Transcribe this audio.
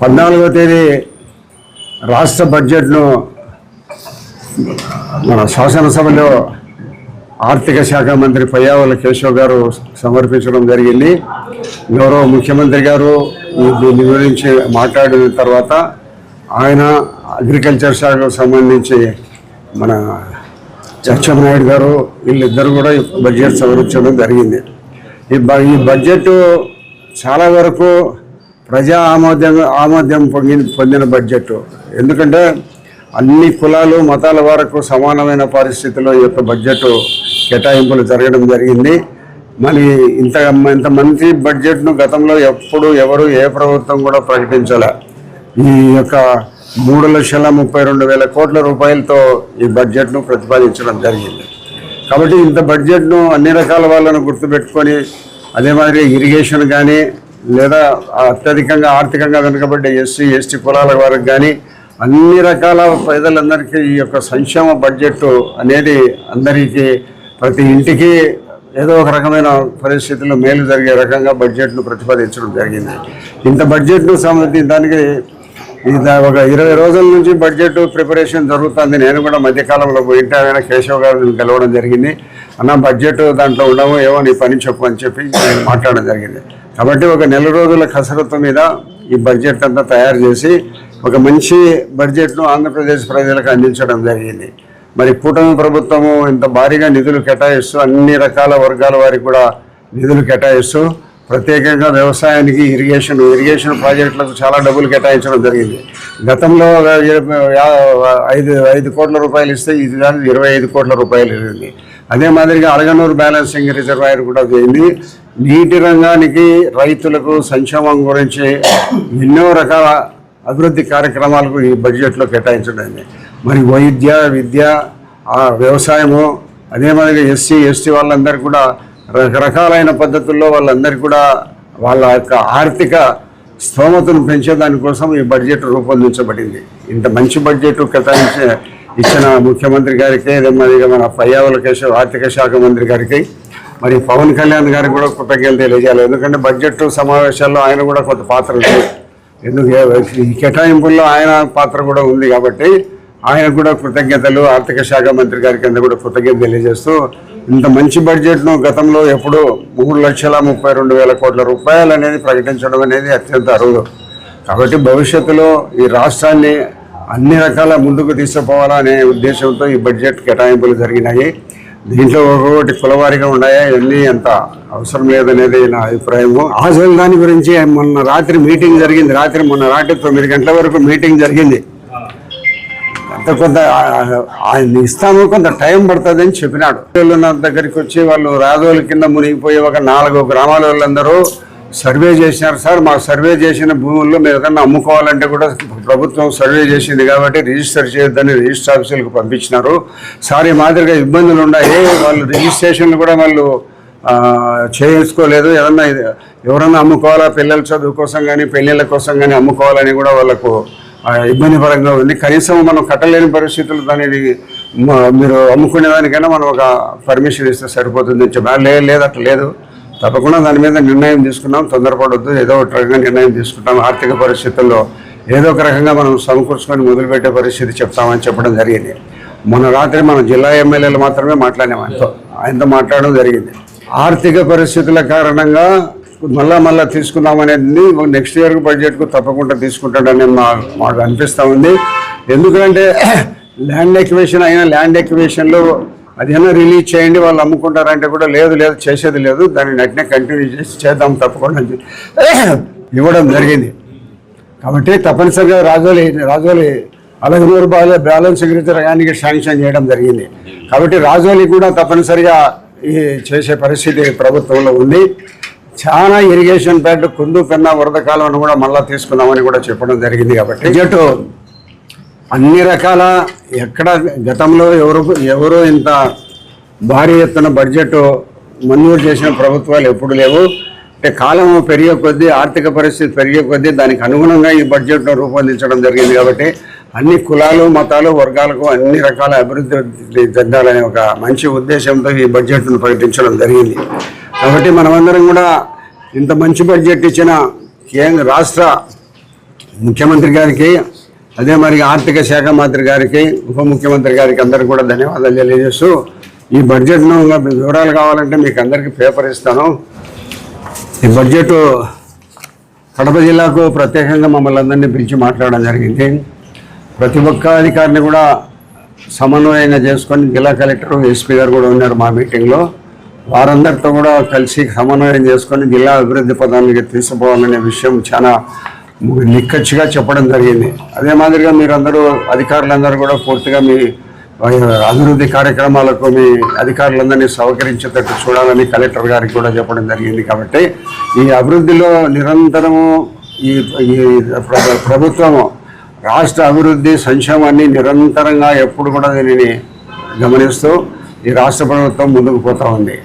పద్నాలుగో తేదీ రాష్ట్ర బడ్జెట్ను మన శాసనసభలో ఆర్థిక శాఖ మంత్రి పయ్యావల కేశవ్ గారు సమర్పించడం జరిగింది. గౌరవ ముఖ్యమంత్రి గారు దీని గురించి మాట్లాడిన తర్వాత ఆయన అగ్రికల్చర్ శాఖకు సంబంధించి మన నాయుడు గారు వీళ్ళిద్దరు కూడా బడ్జెట్ సమర్పించడం జరిగింది. ఈ బ ఈ బడ్జెట్ చాలా వరకు ప్రజా ఆమోదం ఆమోదం పొంది పొందిన బడ్జెట్. ఎందుకంటే అన్ని కులాలు మతాల వరకు సమానమైన పరిస్థితిలో ఈ యొక్క బడ్జెట్ కేటాయింపులు జరగడం జరిగింది. మరి ఇంత ఇంత మంచి బడ్జెట్ను గతంలో ఎప్పుడు ఎవరు ఏ ప్రభుత్వం కూడా ప్రకటించాల. ఈ యొక్క మూడు లక్షల ముప్పై రెండు వేల కోట్ల రూపాయలతో ఈ బడ్జెట్ను ప్రతిపాదించడం జరిగింది. కాబట్టి ఇంత బడ్జెట్ను అన్ని రకాల వాళ్ళను గుర్తుపెట్టుకొని అదే మాదిరి ఇరిగేషన్ కానీ లేదా అత్యధికంగా ఆర్థికంగా వెనుకబడ్డ ఎస్సీ ఎస్టీ కులాల వారికి కానీ అన్ని రకాల ప్రజలందరికీ ఈ యొక్క సంక్షేమ బడ్జెట్ అనేది అందరికీ ప్రతి ఇంటికి ఏదో ఒక రకమైన పరిస్థితుల్లో మేలు జరిగే రకంగా బడ్జెట్ను ప్రతిపాదించడం జరిగింది. ఇంత బడ్జెట్ను సంబంధించి దానికి ఒక ఇరవై రోజుల నుంచి బడ్జెట్ ప్రిపరేషన్ జరుగుతుంది. నేను కూడా మధ్యకాలంలో పోయింటే ఆయన కేశవ్ గారిని కలవడం జరిగింది. అన్న బడ్జెట్ దాంట్లో ఉండవు ఏమో నీ పని చెప్పు అని చెప్పి నేను మాట్లాడడం జరిగింది. కాబట్టి ఒక నెల రోజుల కసరత్తు మీద ఈ బడ్జెట్ అంతా తయారు చేసి ఒక మంచి బడ్జెట్ను ఆంధ్రప్రదేశ్ ప్రజలకు అందించడం జరిగింది. మరి కూటమి ప్రభుత్వము ఇంత భారీగా నిధులు కేటాయిస్తూ అన్ని రకాల వర్గాల వారికి కూడా నిధులు కేటాయిస్తూ ప్రత్యేకంగా వ్యవసాయానికి ఇరిగేషన్ ఇరిగేషన్ ప్రాజెక్టులకు చాలా డబ్బులు కేటాయించడం జరిగింది. గతంలో ఐదు ఐదు కోట్ల రూపాయలు ఇస్తే ఇది దాని ఇరవై ఐదు కోట్ల రూపాయలు జరిగింది అదే మాదిరిగా అలగనూరు బ్యాలెన్సింగ్ రిజర్వాయర్ కూడా జరిగింది నీటి రంగానికి రైతులకు సంక్షేమం గురించి ఎన్నో రకాల అభివృద్ధి కార్యక్రమాలకు ఈ బడ్జెట్లో కేటాయించడం మరి వైద్య విద్య వ్యవసాయము అదే మాదిరిగా ఎస్సీ ఎస్టీ వాళ్ళందరికీ కూడా రకరకాలైన పద్ధతుల్లో వాళ్ళందరికీ కూడా వాళ్ళ యొక్క ఆర్థిక స్తోమతను పెంచే దానికోసం ఈ బడ్జెట్ రూపొందించబడింది. ఇంత మంచి బడ్జెట్ కేటాయించే ఇచ్చిన ముఖ్యమంత్రి గారికి అదే మాదిరిగా మన పయ్యావల కేశవ్ ఆర్థిక శాఖ మంత్రి గారికి మరి పవన్ కళ్యాణ్ గారికి కూడా కృతజ్ఞతలు తెలియజేయాలి. ఎందుకంటే బడ్జెట్ సమావేశాల్లో ఆయన కూడా కొంత పాత్ర ఉంది. ఎందుకు ఈ కేటాయింపుల్లో ఆయన పాత్ర కూడా ఉంది కాబట్టి ఆయన కూడా కృతజ్ఞతలు ఆర్థిక శాఖ మంత్రి గారికి కింద కూడా కృతజ్ఞత తెలియజేస్తూ ఇంత మంచి బడ్జెట్ను గతంలో ఎప్పుడు మూడు లక్షల ముప్పై రెండు వేల కోట్ల రూపాయలు అనేది ప్రకటించడం అనేది అత్యంత అరుదు. కాబట్టి భవిష్యత్తులో ఈ రాష్ట్రాన్ని అన్ని రకాల ముందుకు తీసుకుపోవాలనే ఉద్దేశంతో ఈ బడ్జెట్ కేటాయింపులు జరిగినాయి. దీంట్లో ఒక్కొక్కటి కులవారిగా ఉన్నాయా ఇవన్నీ అంత అవసరం లేదనేది నా అభిప్రాయము. అసలు దాని గురించి మొన్న రాత్రి మీటింగ్ జరిగింది. రాత్రి మొన్న రాత్రి తొమ్మిది గంటల వరకు మీటింగ్ జరిగింది. అంత కొంత ఆయన ఇస్తాము కొంత టైం పడుతుంది అని చెప్పినాడు. నా దగ్గరికి వచ్చి వాళ్ళు రాజోల కింద మునిగిపోయి ఒక నాలుగు గ్రామాల వాళ్ళందరూ సర్వే చేసినారు సార్. మా సర్వే చేసిన భూముల్లో మీరు ఏదన్నా అమ్ముకోవాలంటే కూడా ప్రభుత్వం సర్వే చేసింది కాబట్టి రిజిస్టర్ చేయొద్దని రిజిస్టర్ ఆఫీసులకు పంపించినారు. సార్ ఈ మాదిరిగా ఇబ్బందులు ఉన్నాయి. వాళ్ళు రిజిస్ట్రేషన్లు కూడా వాళ్ళు చేయించుకోలేదు చేసుకోలేదు. ఏదన్నా ఎవరన్నా అమ్ముకోవాలా? పిల్లల చదువు కోసం కానీ పెళ్ళిళ్ళ కోసం కానీ అమ్ముకోవాలని కూడా వాళ్ళకు ఇబ్బంది పరంగా ఉంది. కనీసం మనం కట్టలేని పరిస్థితులు దానిని మీరు అమ్ముకునే దానికైనా మనం ఒక పర్మిషన్ ఇస్తే సరిపోతుంది అని చెప్పి. లేదు అట్లా లేదు. తప్పకుండా దాని మీద నిర్ణయం తీసుకున్నాం తొందరపడొద్దు ఏదో ఒక రకంగా నిర్ణయం తీసుకుంటాం. ఆర్థిక పరిస్థితుల్లో ఏదో ఒక రకంగా మనం సమకూర్చుకొని మొదలుపెట్టే పరిస్థితి చెప్తామని చెప్పడం జరిగింది. మొన్న రాత్రి మన జిల్లా ఎమ్మెల్యేలు మాత్రమే మాట్లాడాము ఆయనతో ఆయనతో మాట్లాడడం జరిగింది. ఆర్థిక పరిస్థితుల కారణంగా మళ్ళా మళ్ళా తీసుకుందామనేది నెక్స్ట్ ఇయర్ బడ్జెట్కు తప్పకుండా తీసుకుంటాడని మాకు అనిపిస్తూ ఉంది. ఎందుకంటే ల్యాండ్ ఎక్యువేషన్ అయినా ల్యాండ్ ఎక్యువేషన్లో అదేనా రిలీజ్ చేయండి వాళ్ళు అమ్ముకుంటారంటే కూడా లేదు లేదు చేసేది లేదు. దాన్ని నటినే కంటిన్యూ చేసి చేద్దాం తప్పకుండా ఇవ్వడం జరిగింది. కాబట్టి తప్పనిసరిగా రాజోలి రాజోలి అలగనూరు బాల బ్యాలెన్స్ రంగానికి శాంక్షన్ చేయడం జరిగింది. కాబట్టి రాజోలి కూడా తప్పనిసరిగా ఈ చేసే పరిస్థితి ప్రభుత్వంలో ఉంది. చాలా ఇరిగేషన్ ప్యాడ్ కుందు పెన్న వరద కాలువను కూడా మళ్ళీ తీసుకుందామని కూడా చెప్పడం జరిగింది కాబట్టి. జట్టు అన్ని రకాల ఎక్కడ గతంలో ఎవరు ఎవరు ఇంత భారీ ఎత్తున బడ్జెట్ మంజూరు చేసిన ప్రభుత్వాలు ఎప్పుడు లేవు. అంటే కాలం పెరిగే కొద్దీ ఆర్థిక పరిస్థితి పెరిగే కొద్దీ దానికి అనుగుణంగా ఈ బడ్జెట్ను రూపొందించడం జరిగింది కాబట్టి అన్ని కులాలు మతాలు వర్గాలకు అన్ని రకాల అభివృద్ధి చెందాలనే ఒక మంచి ఉద్దేశంతో ఈ బడ్జెట్ను ప్రకటించడం జరిగింది. కాబట్టి మనమందరం కూడా ఇంత మంచి బడ్జెట్ ఇచ్చిన కేంద్ర రాష్ట్ర ముఖ్యమంత్రి గారికి అదే మరి ఆర్థిక శాఖ మంత్రి గారికి ఉప ముఖ్యమంత్రి గారికి అందరికీ కూడా ధన్యవాదాలు తెలియజేస్తూ ఈ బడ్జెట్ను వివరాలు కావాలంటే మీకు అందరికీ పేపర్ ఇస్తాను. ఈ బడ్జెట్ కడప జిల్లాకు ప్రత్యేకంగా మమ్మల్ని అందరినీ పిలిచి మాట్లాడడం జరిగింది. ప్రతి ఒక్క అధికారిని కూడా సమన్వయంగా చేసుకొని జిల్లా కలెక్టర్ ఎస్పీ గారు కూడా ఉన్నారు మా మీటింగ్లో వారందరితో కూడా కలిసి సమన్వయం చేసుకొని జిల్లా అభివృద్ధి పదానికి తీసుకుపోవాలనే విషయం చాలా నిక్కచ్చిగా చెప్పడం జరిగింది. అదే మాదిరిగా మీరందరూ అధికారులందరూ కూడా పూర్తిగా మీ అభివృద్ధి కార్యక్రమాలకు మీ అధికారులందరినీ సహకరించేటట్టు చూడాలని కలెక్టర్ గారికి కూడా చెప్పడం జరిగింది కాబట్టి ఈ అభివృద్ధిలో నిరంతరము ఈ ఈ ప్ర- ప్రభుత్వము రాష్ట్ర అభివృద్ధి సంక్షేమాన్ని నిరంతరంగా ఎప్పుడు కూడా దీనిని గమనిస్తూ ఈ రాష్ట్ర ప్రభుత్వం ముందుకు పోతూ ఉంది.